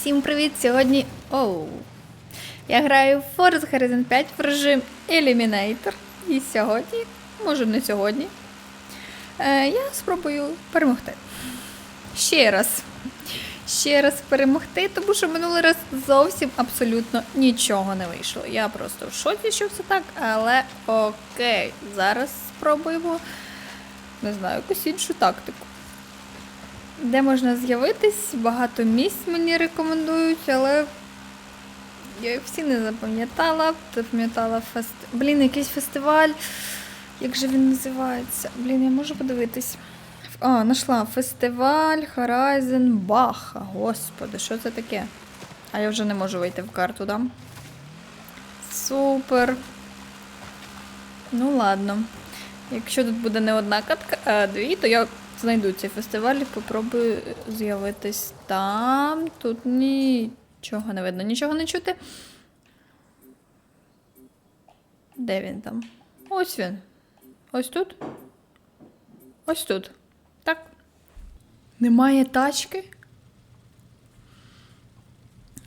Всім привіт! Сьогодні. Оу. Я граю в Forza Horizon 5 в режим Eliminator. І сьогодні, може не сьогодні, е, я спробую перемогти. Ще раз. Ще раз перемогти, тому що минулий раз зовсім абсолютно нічого не вийшло. Я просто в шоці, що все так, але окей, зараз спробуємо, не знаю, якусь іншу тактику. Де можна з'явитись, багато місць мені рекомендують, але я їх всі не запам'ятала. Запам'ятала фест... Блін, якийсь фестиваль. Як же він називається? Блін, я можу подивитись. А, знайшла фестиваль Horizon Баха. Господи, що це таке? А я вже не можу вийти в карту, да? Супер. Ну ладно. Якщо тут буде не одна катка, а дві, то я знайду цей фестиваль попробую з'явитись там. Тут нічого не видно, нічого не чути. Де він там? Ось він. Ось тут. Ось тут. Так. Немає тачки.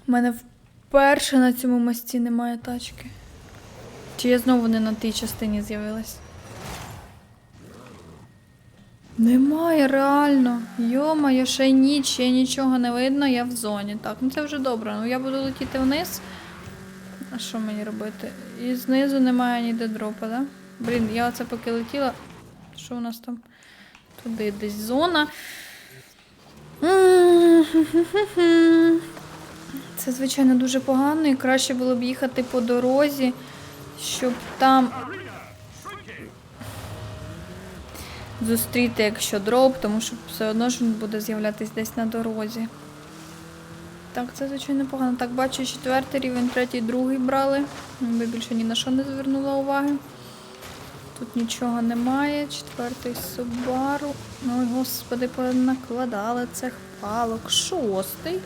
У мене вперше на цьому мості немає тачки. Чи я знову не на тій частині з'явилась? Немає, реально. Йо-моє, ще й ніч, ще нічого не видно, я в зоні. Так, ну це вже добре. Ну я буду летіти вниз. А що мені робити? І знизу немає ніде дропа, да? Блін, я оце поки летіла. Що у нас там? Туди десь зона. Це, звичайно, дуже погано, і краще було б їхати по дорозі, щоб там зустріти, якщо дроп, тому що все одно ж він буде з'являтись десь на дорозі. Так, це звичайно погано. Так, бачу, четвертий рівень, третій, другий брали. Би більше ні на що не звернула уваги. Тут нічого немає. Четвертий Subaru. Ой, господи, понакладали цих палок. Шостий.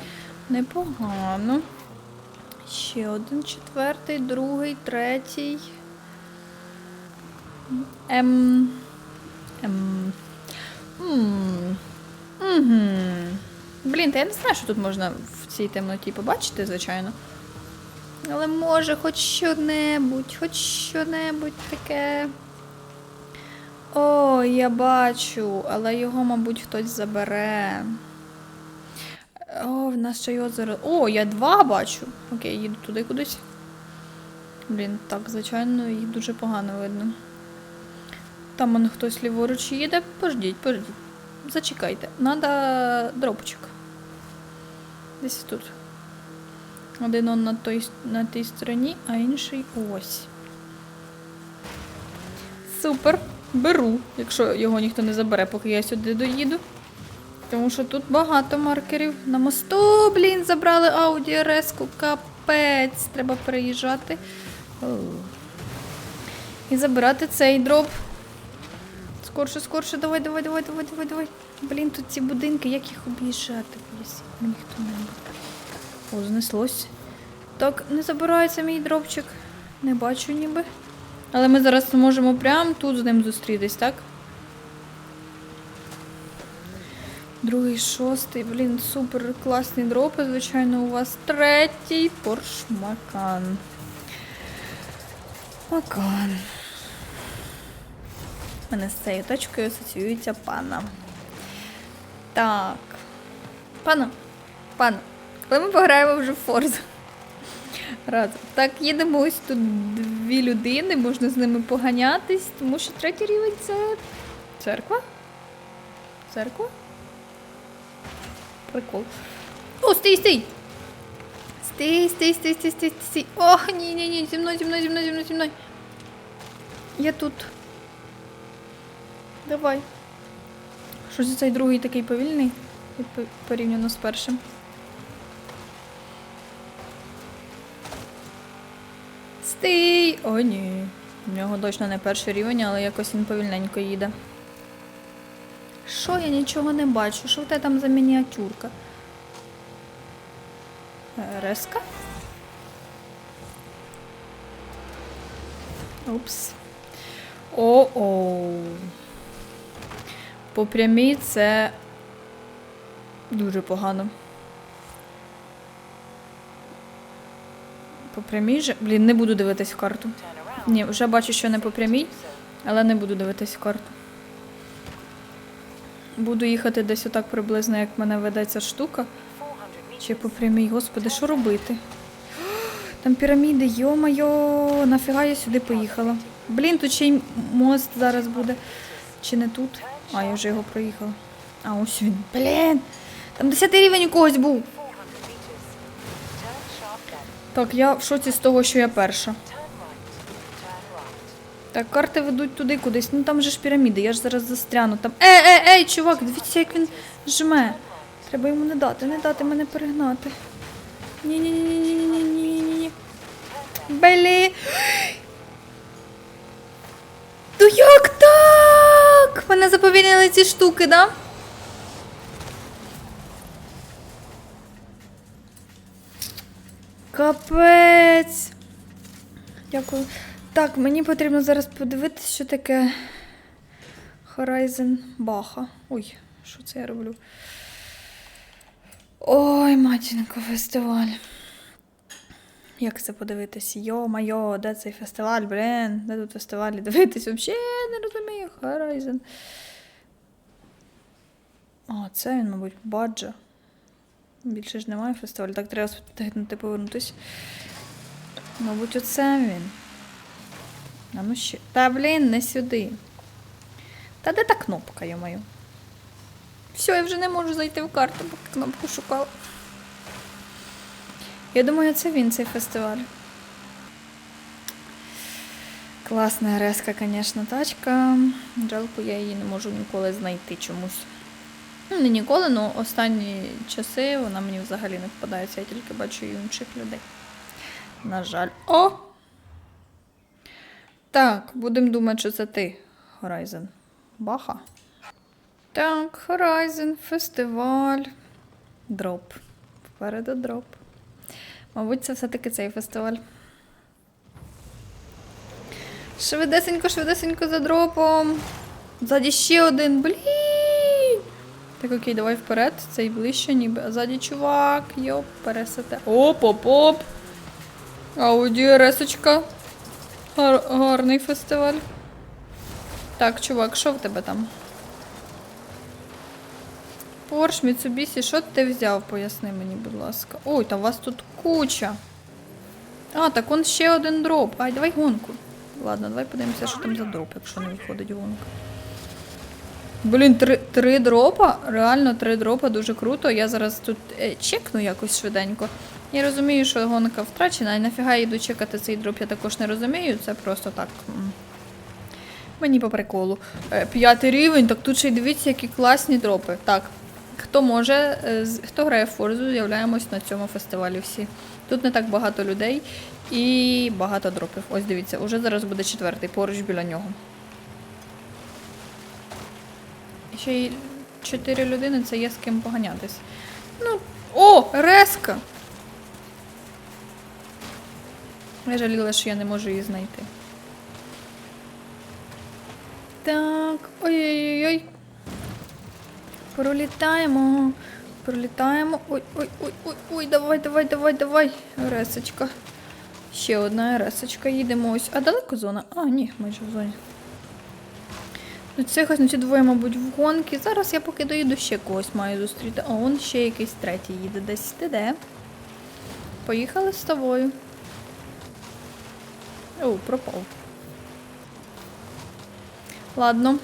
Непогано. Ще один четвертий, другий, третій. Ем. Ем. Блін, та я не знаю, що тут можна в цій темноті побачити, звичайно. Але може хоч що-небудь, хоч що-небудь таке. О, я бачу, але його, мабуть, хтось забере. О, в нас ще й озеро. О, я два бачу. Окей, їду туди кудись. Блін, так, звичайно, їх дуже погано видно. Там он хтось ліворуч їде. Пождіть, пождіть. Зачекайте. Надо дропчик. Десь тут. Один он на, той, на тій стороні, а інший ось. Супер. Беру, якщо його ніхто не забере, поки я сюди доїду. Тому що тут багато маркерів. На мосту, блін, забрали RS-ку. Капець. Треба переїжджати. І забирати цей дроп. Скорше, скорше, давай, давай, давай, давай, давай, давай. Блін, тут ці будинки, як їх об'їжджати? Поясніть мені хто-небудь. О, знеслось. Так, не забирається мій дропчик. Не бачу ніби. Але ми зараз можемо прямо тут з ним зустрітись, так? Другий, шостий, блін, супер класний дропи, звичайно, у вас третій Порш Макан. Мене з цією точкою асоціюється пана. Так. Пана. Пана. Коли ми пограємо вже в Форзу. Разом. Так, їдемо ось тут дві людини, можна з ними поганятись, тому що третій рівень це церква? Церква? Прикол. О, стій, стій! Стій, стій, стій, стій, стій, стій. О, ні, ні, ні, зі мною, зі мною, зі мною, зі мною, зі мною. Я тут. Давай. Що за цей другий такий повільний? Порівняно з першим. Стій! О, ні. У нього точно не перший рівень, але якось він повільненько їде. Що я нічого не бачу? Що в тебе там за мініатюрка? Реска? Упс. О-оу. По прямій це дуже погано. По прямій же. Блін, не буду дивитись в карту. Ні, вже бачу, що не по прямій, але не буду дивитись в карту. Буду їхати десь отак приблизно, як мене веде ця штука. Чи по прямій, господи, що робити? Там піраміди, йо-майо, нафіга я сюди поїхала. Блін, тут ще й мост зараз буде. Чи не тут? А, я вже його проїхала. А, ось він. Блін! Там 10 рівень у когось був. Так, я в шоці з того, що я перша. Так, карти ведуть туди кудись. Ну там же ж піраміди, я ж зараз застряну там. Ей, ей, ей, чувак, дивіться, як він жме. Треба йому не дати, не дати мене перегнати. Ні-ні-ні-ні-ні-ні-ні-ні. Блі. То як? Мене заповільнили ці штуки, да? Капець. Дякую. Так, мені потрібно зараз подивитися, що таке Horizon Баха. Ой, що це я роблю? Ой, матінко, фестиваль. Як це подивитись? Йо-майо, де цей фестиваль, блін? Де тут фестивалі дивитись? Взагалі не розумію. Horizon. А, це він, мабуть, баджа. Більше ж немає фестивалю. Так, треба встигнути повернутись. Мабуть, оце він. А ну ще. Та блін, не сюди. Та де та кнопка, йомаю? Все, я вже не можу зайти в карту, поки кнопку шукала. Я думаю, це він, цей фестиваль. Класна резка, звісно, тачка. Жалко, я її не можу ніколи знайти чомусь. Ну, не ніколи, але останні часи вона мені взагалі не впадається, я тільки бачу її інших людей. На жаль. О! Так, будемо думати, що це ти, Horizon. Баха. Так, Horizon, фестиваль. Дроп. Впереду дроп. Мабуть, це все-таки цей фестиваль. Швидесенько, швидесенько за дропом. Ззаді ще один. Блін. Так, окей, давай вперед. Цей ближче, ніби. А ззаді чувак. Йоп, пересете. Оп, оп, оп. Ауді, ресочка. Гар гарний фестиваль. Так, чувак, що в тебе там? Порш, Міцубісі, що ти взяв? Поясни мені, будь ласка. Ой, та у вас тут куча. А, так он ще один дроп. Ай, давай гонку. Ладно, давай подивимося, що там за дроп, якщо не виходить гонка. Блін, три, три дропа? Реально три дропа, дуже круто. Я зараз тут е, чекну якось швиденько. Я розумію, що гонка втрачена, і нафіга йду чекати цей дроп, я також не розумію. Це просто так. Мені по приколу. Е, П'ятий рівень, так тут ще й дивіться, які класні дропи. Так, хто може, е, хто грає в Форзу, з'являємось на цьому фестивалі всі. Тут не так багато людей і багато дропів. Ось дивіться, уже зараз буде четвертий поруч біля нього. Ще й чотири людини, це є з ким поганятись. Ну, о, резка! Я жаліла, що я не можу її знайти. Так, ой-ой-ой. Пролітаємо. Пролітаємо. Ой, ой, ой, ой, ой, давай, давай, давай, давай. Ресочка. Ще одна ресочка. Їдемо ось. А далеко зона? А, ні, майже в зоні. Ну, це якось ну, двоє, мабуть, в гонки. Зараз я поки доїду ще когось маю зустріти. А он ще якийсь третій їде десь. Ти де? Поїхали з тобою. О, пропав. Ладно.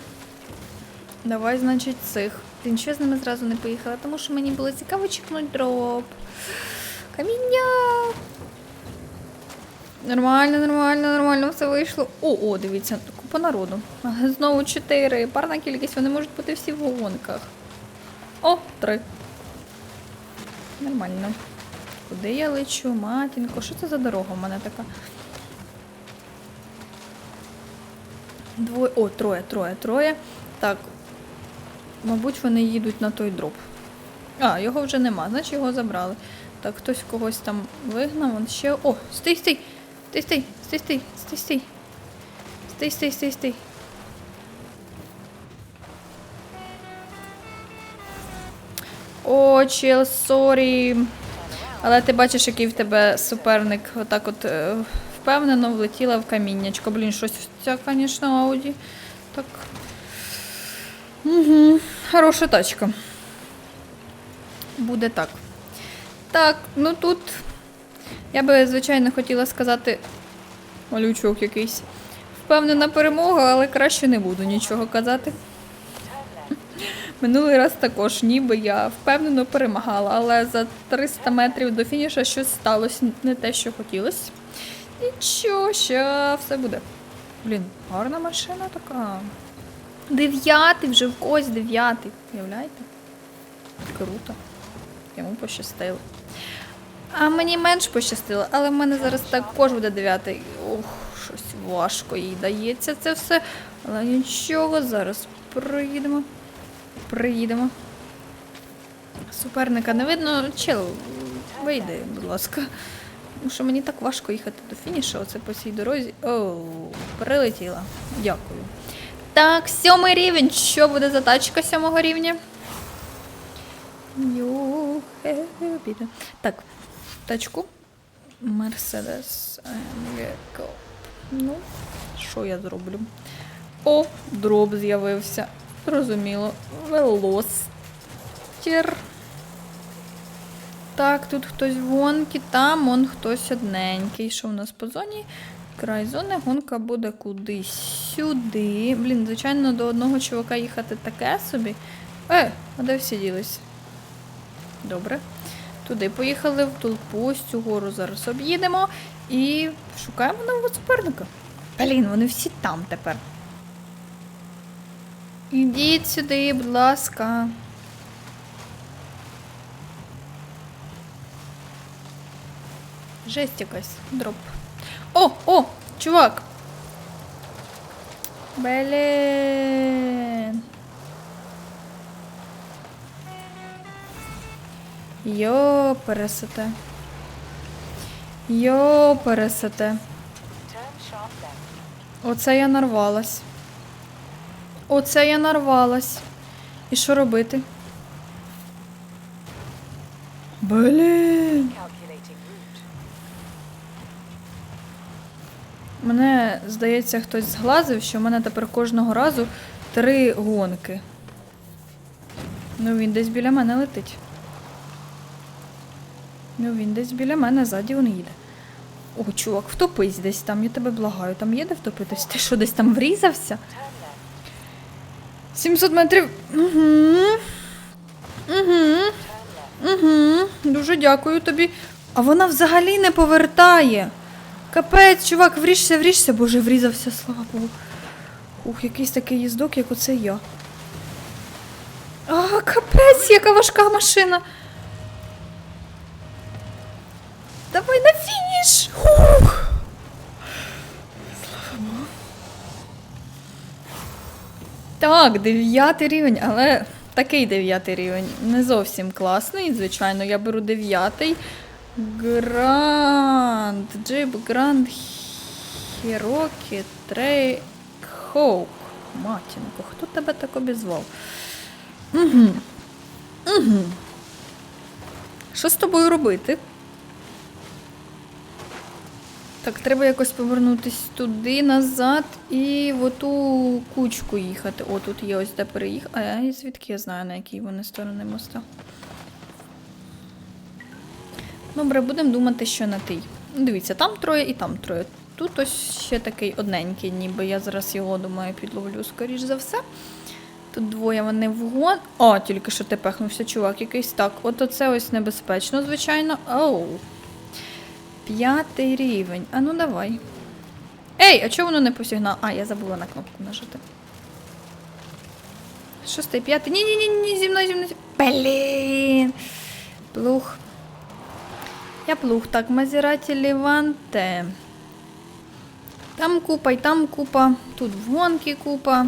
Давай, значить, цих. Ти нічого з ними зразу не поїхала, тому що мені було цікаво чекнути дроп. Каміння. Нормально, нормально, нормально все вийшло. О, о, дивіться, купа народу. Знову чотири. Парна кількість, вони можуть бути всі в гонках. О, три. Нормально. Куди я лечу, матінко? Що це за дорога в мене така? Двоє. О, троє, троє, троє. Так. Мабуть, вони їдуть на той дроп. А, його вже нема, значить його забрали. Так, хтось когось там вигнав, он ще. О, стій, стій! Стій, стій, стій, стій, стій, стій. Стій, стій, стій, стій. О, чел, сорі. Але ти бачиш, який в тебе суперник отак от е, впевнено влетіла в каміннячко. Блін, щось ця, звісно, Ауді. Так. Угу. Хороша тачка. Буде так. Так, ну тут. Я би, звичайно, хотіла сказати. Малючок якийсь. Впевнена перемога, але краще не буду нічого казати. Минулий раз також, ніби я впевнено перемагала, але за 300 метрів до фініша щось сталося не те, що хотілося. Нічого, ще все буде. Блін, гарна машина така. Дев'ятий вже в когось дев'ятий. Уявляєте? Круто. Йому пощастило. А мені менш пощастило, але в мене зараз також буде дев'ятий. Ох, щось важко їй дається це все. Але нічого, зараз приїдемо. Приїдемо. Суперника не видно. Чел, вийди, будь ласка. Тому що мені так важко їхати до фінішу, оце по цій дорозі. Оу, прилетіла. Дякую. Так, сьомий рівень. Що буде за тачка сьомого рівня? Так, тачку. Mercedes AMG Ну, що я зроблю? О, дроб з'явився. Зрозуміло. Велостер. Так, тут хтось в гонки, там он хтось одненький. Що у нас по зоні? Край зони, гонка буде кудись сюди. Блін, звичайно, до одного чувака їхати таке собі. Е, а де всі ділись? Добре. Туди поїхали в толпу, ось цю гору зараз об'їдемо і шукаємо нового суперника. Блін, вони всі там тепер. Ідіть сюди, будь ласка. Жесть якась. Дроп. О, о, чувак. Блін. Йо, пересете. Йо, пересете. Оце я нарвалась. Оце я нарвалась. І що робити? Блін. Мене, здається, хтось зглазив, що в мене тепер кожного разу три гонки. Ну, він десь біля мене летить. Ну, він десь біля мене, ззаді він їде. О, чувак, втопись десь там, я тебе благаю. Там є де втопитись? Ти що, десь там врізався? 700 метрів. Угу. Угу. Угу. Дуже дякую тобі. А вона взагалі не повертає. Капець, чувак, вріжся, вріжся. Боже, врізався, слава Богу. Ух, якийсь такий їздок, як оце я. А, капець, яка важка машина. Давай на фініш. Ух. Так, дев'ятий рівень, але такий дев'ятий рівень. Не зовсім класний. Звичайно, я беру дев'ятий. Гранд. Джип Гранд Хірокі Трей Хоук. Матінко, хто тебе так обізвав? Угу. Угу. Що з тобою робити? Так, треба якось повернутись туди, назад і в оту кучку їхати. О, тут є ось де переїхати. А я звідки я знаю, на якій вони сторони моста. Добре, будемо думати, що на тій. Ну, Дивіться, там троє і там троє. Тут ось ще такий одненький, ніби я зараз його думаю підловлю, скоріш за все. Тут двоє вони вгон. О, тільки що ти пехнувся, чувак, якийсь так. От оце ось небезпечно, звичайно. Оу. П'ятий рівень. А ну давай. Ей, а чого воно не посігнало? А, я забула на кнопку нажати. Шостий, п'ятий. Ні, ні, ні, ні, зі мною, зі мною. Блін. Плуг. Я плуг. Так, Мазераті Ліванте. Там купа і там купа. Тут в гонки купа.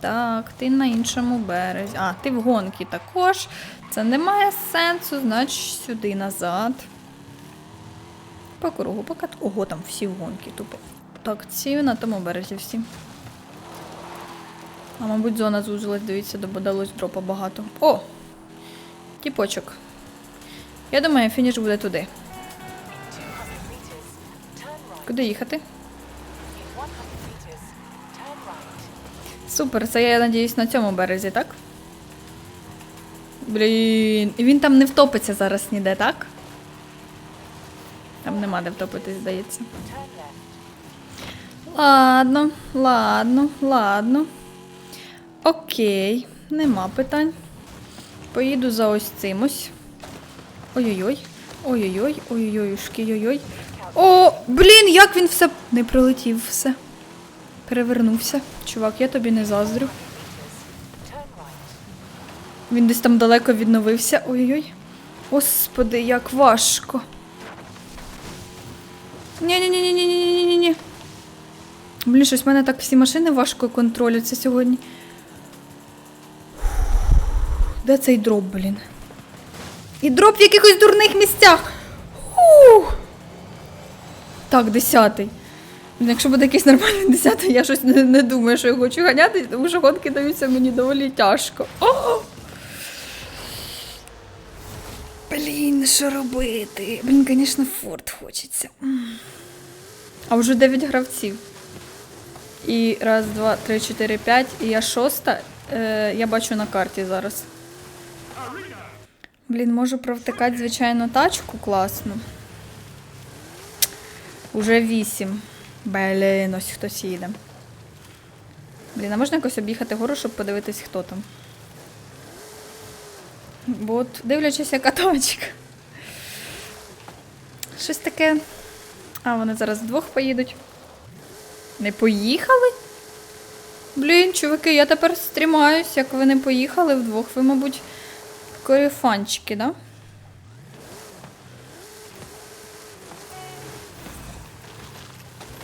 Так, ти на іншому березі. А, ти в гонки також. Це не має сенсу, значить сюди назад. По кругу, поки. Ого, там всі в гонки тупо. Так, ці на тому березі всі. А мабуть, зона зузилась, дивіться, додалось дропа багато. О! Тіпочок. Я думаю, фініш буде туди. Куди їхати? In 100 meters, turn right. Супер, це я надіюсь на цьому березі, так? Блін, і він там не втопиться зараз ніде, так? Там нема де втопитись, здається. Ладно, ладно, ладно. Окей, нема питань. Поїду за ось цим ось. Ой-ой-ой. Ой-ой-ой, ой-ой-ой, ой-ой. О, блін, як він все не пролетів все. Перевернувся. Чувак, я тобі не заздрю. Він десь там далеко відновився. Ой-ой-ой. Господи, як важко. Ні-ні-ні-ні-ні-ні-ні-ні. Блін, щось в мене так всі машини важко контролюються сьогодні. Де цей дроп, блін? І дроп в якихось дурних місцях. Так, десятий. Якщо буде якийсь нормальний десятий, я щось не, не думаю, що я хочу ганяти, тому що гонки даються мені доволі тяжко. О! Блін, що робити? Блін, звісно, форт хочеться. А вже 9 гравців. І раз, два, три, чотири, п'ять. І я шоста. Е, я бачу на карті зараз. Блін, можу провтикати, звичайно, тачку класно. Уже вісім. Блін, ось хтось їде. Блін, а можна якось об'їхати гору, щоб подивитись, хто там? Бо от дивлячись, яка точка. Щось таке. А, вони зараз вдвох поїдуть. Не поїхали? Блін, чуваки, я тепер стрімаюсь, як ви не поїхали вдвох. Ви, мабуть, корефанчики, да?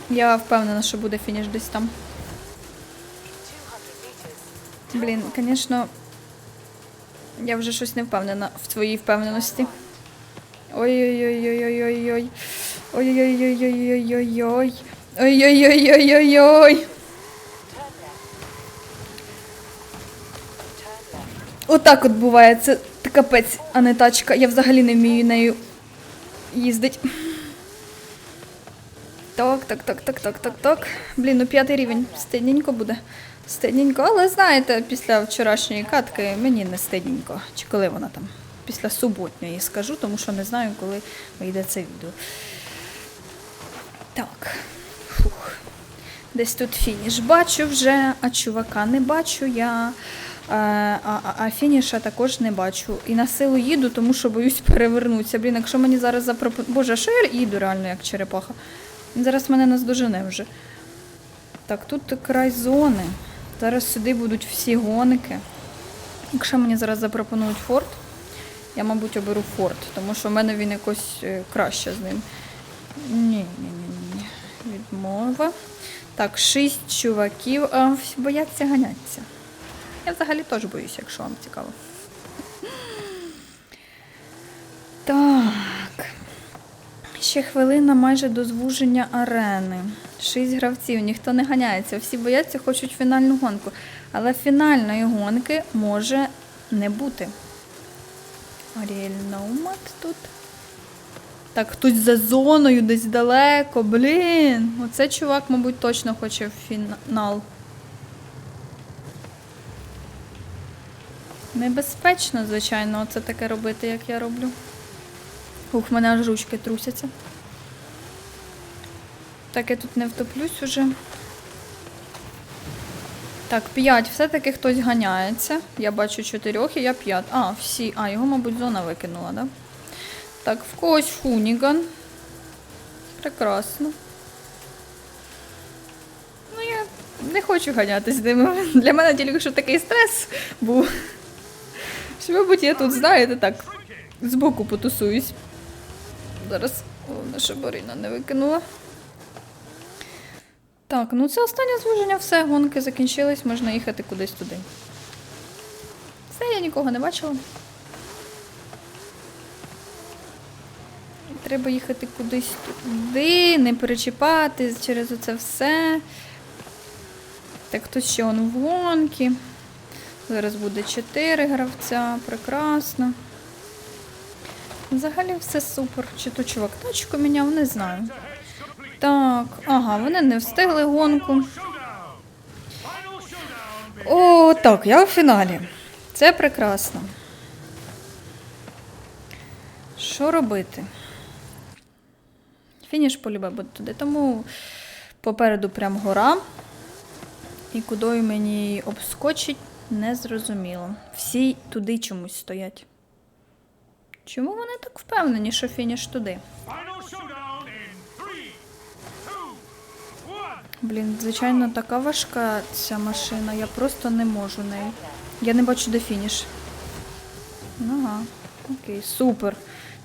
Я впевнена, що буде фініш десь там. Блін, звісно, я вже щось не впевнена в твоїй впевненості. Ой-ой-ой-ой-ой-ой. Ой-ой-ой-ой-ой-ой-ой. Ой-ой-ой-ой-ой-ой. Отак от буває, це капець, а не тачка. Я взагалі не вмію нею їздить. Так, так, так, так, так, так, так. Блін, ну п'ятий рівень. Стидненько буде. Стидненько, але знаєте, після вчорашньої катки мені не стидненько. Чи коли вона там? Після суботньої скажу, тому що не знаю, коли вийде це відео. Так. Фух. Десь тут фініш бачу вже, а чувака не бачу я. А, а, а- а фініша також не бачу. І на силу їду, тому що боюсь перевернутися. Блін, якщо мені зараз запропонують. Боже, що я їду реально як черепаха? Він зараз мене наздожене вже. Так, тут край зони. Зараз сюди будуть всі гонки. Якщо мені зараз запропонують форт, я, мабуть, оберу форт, тому що в мене він якось е, краще з ним. Ні, ні, ні, ні. Відмова. Так, шість чуваків. А, бояться ганяться. Я взагалі теж боюся, якщо вам цікаво. Так. Ще хвилина майже до звуження арени. Шість гравців, ніхто не ганяється. Всі бояться, хочуть фінальну гонку. Але фінальної гонки може не бути. Аріель Наумат тут. Так, хтось за зоною десь далеко. Блін. Оце чувак, мабуть, точно хоче в фінал. Небезпечно, звичайно, це таке робити, як я роблю. Ух, мене аж ручки трусяться. Так, я тут не втоплюсь уже. Так, п'ять. Все-таки хтось ганяється. Я бачу чотирьох і я п'ят. А, всі. А, його, мабуть, зона викинула, да? Так, в когось хуніган. Прекрасно. Ну, я не хочу ганятись з ними. Для мене тільки що такий стрес був. Що, мабуть, я тут, знаєте, так, збоку потусуюсь. Зараз головне, щоб Борина не викинула. Так, ну це останнє звуження, все, гонки закінчились, можна їхати кудись туди. Все, я нікого не бачила. Треба їхати кудись туди, не перечіпати через оце все. Так, хтось ще он в гонки. Зараз буде 4 гравця, прекрасно. Взагалі все супер. Чи то чувак тачку міняв, не знаю. Так, ага, вони не встигли гонку. О, так, я у фіналі. Це прекрасно. Що робити? Фініш полюбе буде туди, тому попереду прям гора. І кудою мені обскочить, не зрозуміло. Всі туди чомусь стоять. Чому вони так впевнені, що фініш туди? Блін, звичайно, така важка ця машина, я просто не можу нею. Я не бачу, де фініш. Ага, окей, супер.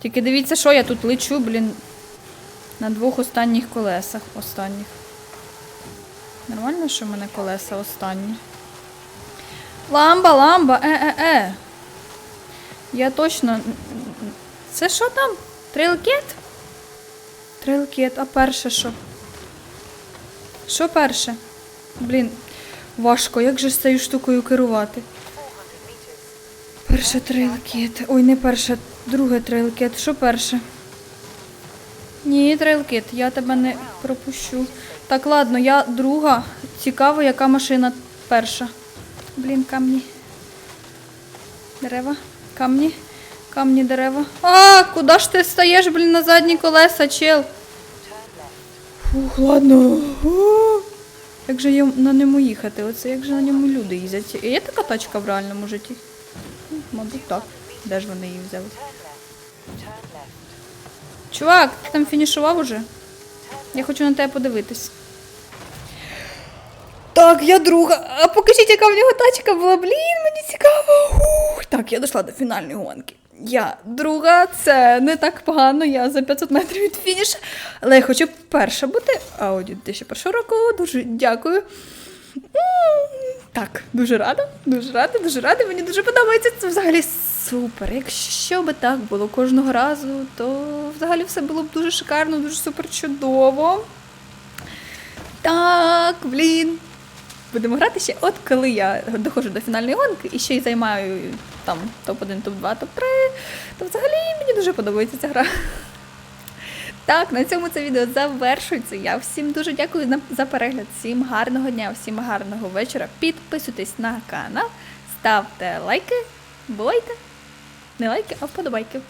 Тільки дивіться, що я тут лечу, блін, на двох останніх колесах. Останніх. Нормально, що в мене колеса останні. Ламба, ламба, е-е-е. Я точно. Це що там? Трейлкет? Трейлкет, а перше що? Що перше? Блін, важко, як же з цією штукою керувати? Перше трейлкет. Ой, не перше, друге трейлкет. Що перше? Ні, трейлкет, я тебе не пропущу. Так, ладно, я друга. Цікаво, яка машина перша. Блін, камні. Дерева. Камні. Камні, дерева. А, куди ж ти стаєш, блін, на задні колеса, чел? Фух, ладно. О, Як же їм- на ньому їхати? Оце як же на ньому люди їздять? Є така тачка в реальному житті? Мабуть, так. Де ж вони її взяли? Чувак, ти там фінішував уже? Я хочу на тебе подивитись. Так, я друга. А покажіть, яка в нього тачка була. Блін, мені цікаво. Ух. Так, я дійшла до фінальної гонки. Я друга, це не так погано, я за 500 метрів від фінішу. Але я хочу перша бути. Ауді 2001 року. Дуже дякую. Так, дуже рада, дуже рада, дуже рада. Мені дуже подобається. Це взагалі супер. Якщо би так було кожного разу, то взагалі все було б дуже шикарно, дуже супер чудово. Так, блін. Будемо грати ще. От коли я доходжу до фінальної гонки і ще й займаю там топ-1, топ-2, топ-3, то взагалі мені дуже подобається ця гра. Так, на цьому це відео завершується. Я всім дуже дякую за перегляд. Всім гарного дня, всім гарного вечора. Підписуйтесь на канал, ставте лайки, бувайте. Не лайки, а вподобайки.